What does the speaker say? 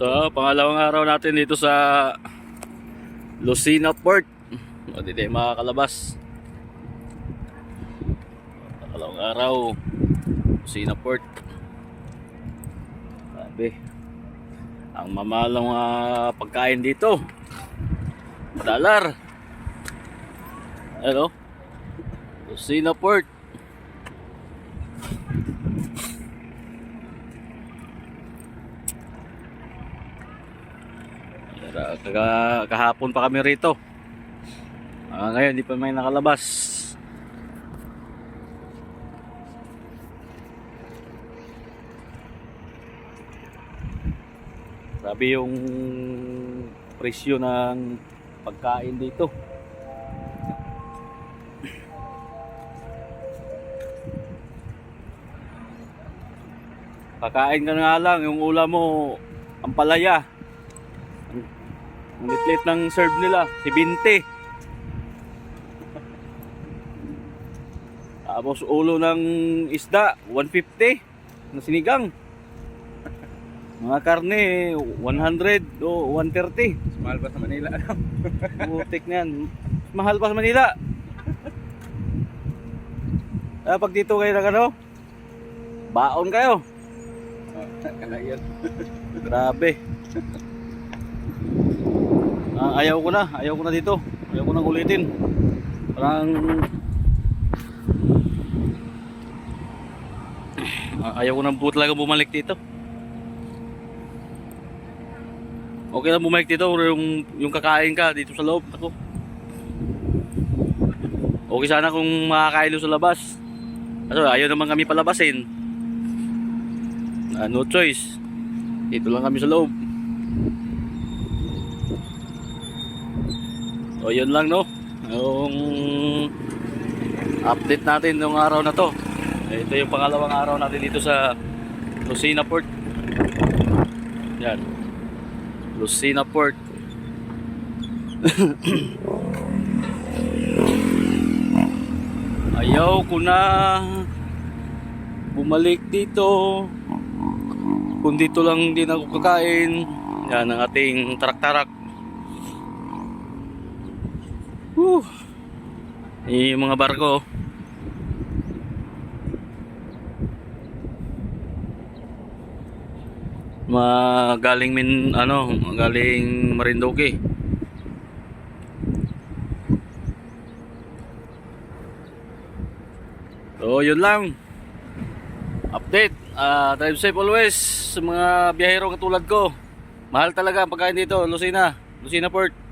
Ito, pangalawang araw natin dito sa Lucina Port. O, di tayo makakalabas. Pangalawang araw, Lucina Port. Sabi, ang mamalang ah, pagkain dito. Dalar. Ano? Lucina Port. Kahapon pa kami rito. Ah, ngayon, di pa may nakalabas. Grabe yung presyo ng pagkain dito. Kakain ka na lang, yung ulam mo, ang palaya. Ang, litlit ng serve nila, si 20. Tapos ulo ng isda, 150 na sinigang. Mga karne, 100 o 130. Mahal ba sa Manila? Putik na yan. Mahal pa sa Manila. Ah, pag dito kayo ng ano, baon kayo. Grabe. Ayaw ko na, ayaw ko na dito. Ayaw ko nang ulitin. Parang Ah, ayaw ko nang po talaga bumalik dito. Okay lang bumalik dito yung yung kakain ka dito sa loob. Ako. Okay sana kung makakain sa labas. Kaso ayaw naman kami palabasin. Ah, no choice. Dito lang kami sa loob. O yun lang no. Yung update natin nung araw na to. Ito yung pangalawang araw natin dito sa Lucina Port. Yan. Lucina Port. Ayaw ko na bumalik dito. Kung dito lang din ako kakain. Yan ang ating tarak-tarak. Whew. Yung mga barko. Magaling min ano, galing Marinduque. So, yun lang. Update. Ah, drive safe always sa mga biyahero katulad ko. Mahal talaga ang pagkain dito, Lucina. Lucina Port.